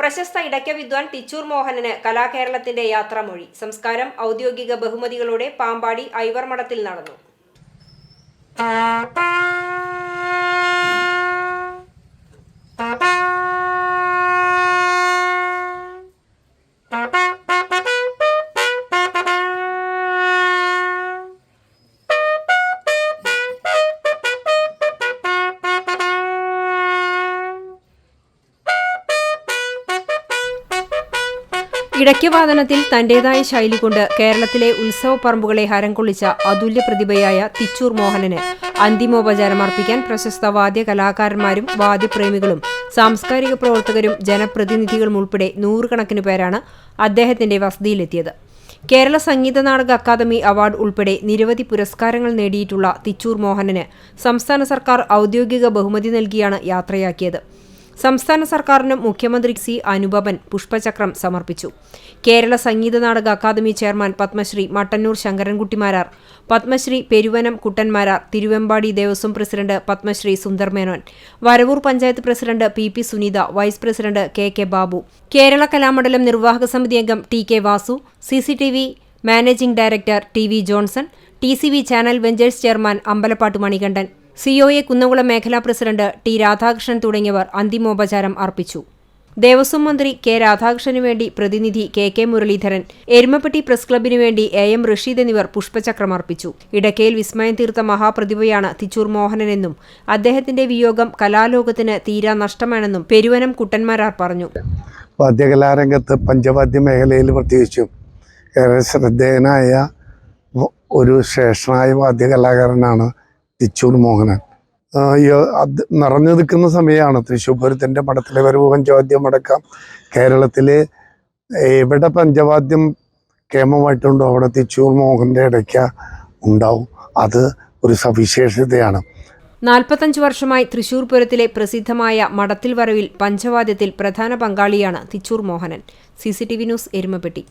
പ്രശസ്ത ഇടയ്ക്ക വിദ്വാൻ തിച്ചൂർ മോഹനന് കലാകേരളത്തിന്റെ യാത്രാമൊഴി. സംസ്കാരം ഔദ്യോഗിക ബഹുമതികളോടെ പാമ്പാടി ഐവർ മഠത്തിൽ നടന്നു. ഇടയ്ക്കവാദനത്തിൽ തന്റേതായ ശൈലി കൊണ്ട് കേരളത്തിലെ ഉത്സവ പറമ്പുകളെ ഹരം കൊള്ളിച്ച അതുല്യ പ്രതിഭയായ തിച്ചൂർ മോഹനന് അന്തിമോപചാരം അർപ്പിക്കാൻ പ്രശസ്ത വാദ്യ കലാകാരന്മാരും വാദ്യപ്രേമികളും സാംസ്കാരിക പ്രവർത്തകരും ജനപ്രതിനിധികളും ഉൾപ്പെടെ നൂറുകണക്കിന് പേരാണ് അദ്ദേഹത്തിന്റെ വസതിയിലെത്തിയത്. കേരള സംഗീത നാടക അക്കാദമി അവാർഡ് ഉൾപ്പെടെ നിരവധി പുരസ്കാരങ്ങൾ നേടിയിട്ടുള്ള തിച്ചൂർ മോഹനന് സംസ്ഥാന സർക്കാർ ഔദ്യോഗിക ബഹുമതി നൽകിയാണ് യാത്രയാക്കിയത്. സംസ്ഥാന സർക്കാരിനും മുഖ്യമന്ത്രി സി അനുപമൻ പുഷ്പചക്രം സമർപ്പിച്ചു. കേരള സംഗീത നാടക academy chairman Padmashri Mattannur Sankarankuttymarar Padmashri Peruvanam Kuttanmarar Thiruvambadi Devaswom president Padmashri Sundar Menon Varavoor panchayat president P P Sunitha vice president K K Babu Kerala Kalamandalam നിർവാഹക സമിതി അംഗം T K Vasu CCTV managing director T V Johnson T C V channel ventures chairman Ambalappattu Manikandan COA Kunnamkulam മേഖലാ president T Radhakrishnan തുടങ്ങിയവർ അന്തിമോപചാരം അർപ്പിച്ചു. ദേവസ്വം മന്ത്രി K രാധാകൃഷ്ണനു വേണ്ടി പ്രതിനിധി K K Muraleedharan Erumapetty press ക്ലബിനു വേണ്ടി എ എം റഷീദ് എന്നിവർ പുഷ്പചക്രം അർപ്പിച്ചു. ഇടക്കയിൽ വിസ്മയം തീർത്ത മഹാപ്രതിഭയാണ് തിച്ചൂർ മോഹനനെന്നും അദ്ദേഹത്തിന്റെ വിയോഗം കലാലോകത്തിന് തീരാ നഷ്ടമാണെന്നും പെരുവനം കുട്ടന്മാരാർ പറഞ്ഞു. വാദ്യകലാരംഗത്ത് പഞ്ചവാദ്യ മേഖലയിൽ പ്രത്യേകിച്ചും ഏറെ ശ്രദ്ധേയനായ ഒരു ശ്രേഷ്ഠനായ വാദ്യകലാകാരനാണ് തിച്ചൂർ മോഹനൻ. നിറഞ്ഞു നിൽക്കുന്ന സമയമാണ് തൃശ്ശൂർ പൂരത്തിന്റെ പടത്തിലെ വരവ് പഞ്ചവാദ്യം അടക്കം. കേരളത്തിലെ എവിടെ പഞ്ചവാദ്യം കേമമായിട്ടുണ്ടോ അവിടെ തിച്ചൂർ മോഹന്റെ ഇടയ്ക്ക് ഉണ്ടാവും. അത് ഒരു സവിശേഷതയാണ്. നാൽപ്പത്തഞ്ച് വർഷമായി തൃശൂർ പൂരത്തിലെ പ്രസിദ്ധമായ മടത്തിൽ വരവിൽ പഞ്ചവാദ്യത്തിൽ പ്രധാന പങ്കാളിയാണ് Thichur Mohanan. C news Erumapetty.